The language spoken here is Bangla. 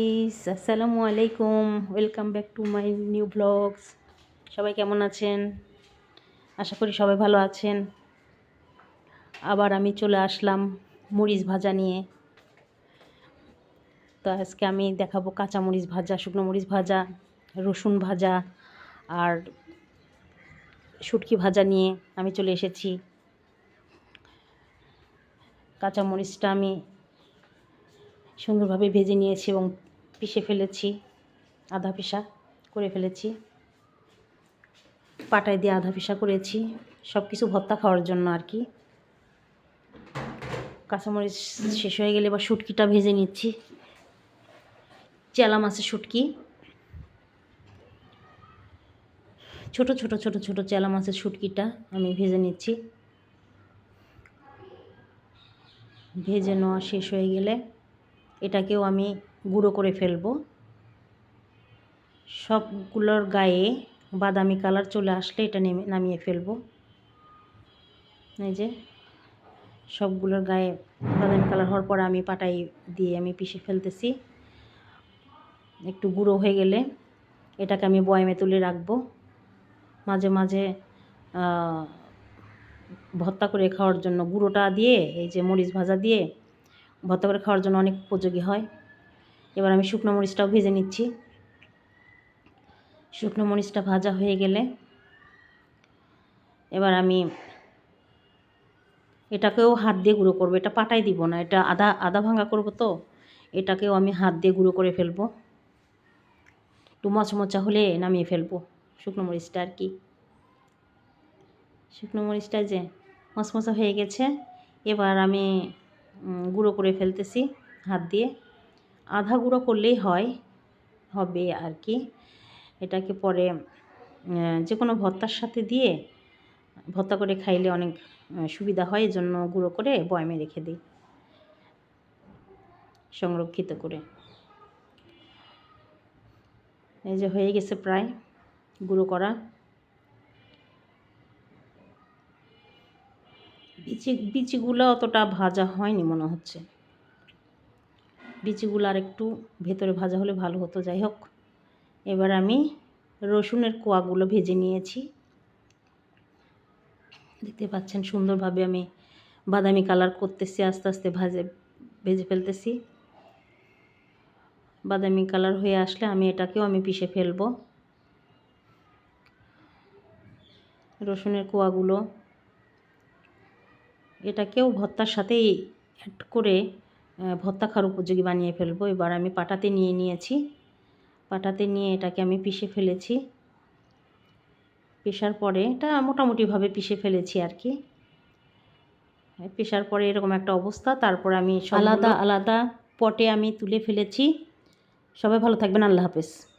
ইস আসসালামু আলাইকুম। Welcome back to my new blogs সবাই কেমন আছেন? আশা করি সবাই ভালো আছেন। আবার আমি চলে আসলাম মরিচ ভাজা নিয়ে। তো আজকে আমি দেখাবো কাঁচা মরিচ ভাজা, শুকনো মরিচ ভাজা, রসুন ভাজা আর শুটকি ভাজা নিয়ে আমি চলে এসেছি। কাঁচা মরিচটা আমি সুন্দরভাবে ভেজে নিয়েছি এবং পিষে ফেলেছি আধা পিসা করে ফেলেছি। পাটায় দিয়ে আধা পিসা করেছি। সব কিছু ভর্তা খাওয়ার জন্য আর কি। কাঁচামরিচ শেষ হয়ে গেলে বা শুটকিটা ভেজে নিচ্ছি। চেলা মাছের শুটকি। ছোট ছোট ছোট ছোট চেলা মাছের শুটকিটা আমি ভেজে নিচ্ছি। ভেজে নেওয়া শেষ হয়ে গেলে এটাকেও আমি গুঁড়ো করে ফেলব। সবগুলোর গায়ে বাদামি কালার চলে আসলে এটা নেমে, নামিয়ে ফেলব। এই যে, সবগুলোর গায়ে বাদামি কালার হওয়ার পর আমি পাটাই দিয়ে আমি পিষে ফেলতেছি। একটু গুঁড়ো হয়ে গেলে এটাকে আমি বয়ামে তুলে রাখব। মাঝে মাঝে ভর্তা করে খাওয়ার জন্য গুঁড়োটা দিয়ে, এই যে মরিচ ভাজা দিয়ে ভর্তা করে খাওয়ার জন্য অনেক উপযোগী হয়। এবার আমি শুকনো মরিচটাও ভেজে নিচ্ছি। শুকনো মরিচটা ভাজা হয়ে গেলে এবার আমি এটাকেও হাত দিয়ে গুঁড়ো করব। এটা পাটাই দিব না, এটা আধা আধা ভাঙা করব তো, এটাকেও আমি হাত দিয়ে গুঁড়ো করে ফেলব। একটু মচমচা হলে নামিয়ে ফেলব শুকনো মরিচটা আর কি। শুকনো মরিচটা যে মচমচা হয়ে গেছে, এবার আমি গুঁড়ো করে ফেলতেছি হাত দিয়ে। আধা গুঁড়ো করলেই হয়, হবে আর কি। এটাকে পরে যে কোনো ভর্তার সাথে দিয়ে ভর্তা করে খাইলে অনেক সুবিধা হয়, এজন্য গুঁড়ো করে বয়মে রেখে দিই। সংরক্ষিত করে। এই যে হয়ে গেছে প্রায় গুঁড়ো করা। বিচি, বিচিগুলো অতটা ভাজা হয়নি মনে হচ্ছে। বিচিগুলো আর একটু ভেতরে ভাজা হলে ভালো হতো, যাই হোক। এবার আমি রসুনের কোয়াগুলো ভেজে নিয়েছি। দেখতে পাচ্ছেন সুন্দরভাবে আমি বাদামি কালার করতেছি, আস্তে আস্তে ভাজে, ভেজে ফেলতেছি। বাদামি কালার হয়ে আসলে আমি এটাকেও আমি পিষে ফেলব। রসুনের কোয়াগুলো এটাকেও ভর্তার সাথেই অ্যাড করে ভর্তা খাওয়ার উপযোগী বানিয়ে ফেলব। এবার আমি পাটাতে নিয়ে নিয়েছি। পাটাতে নিয়ে এটাকে আমি পিষে ফেলেছি। পেশার পরে এটা মোটামুটিভাবে পিষে ফেলেছি আর কি। পেশার পরে এরকম একটা অবস্থা। তারপর আমি আলাদা আলাদা পটে আমি তুলে ফেলেছি। সবাই ভালো থাকবেন। আল্লাহ হাফেজ।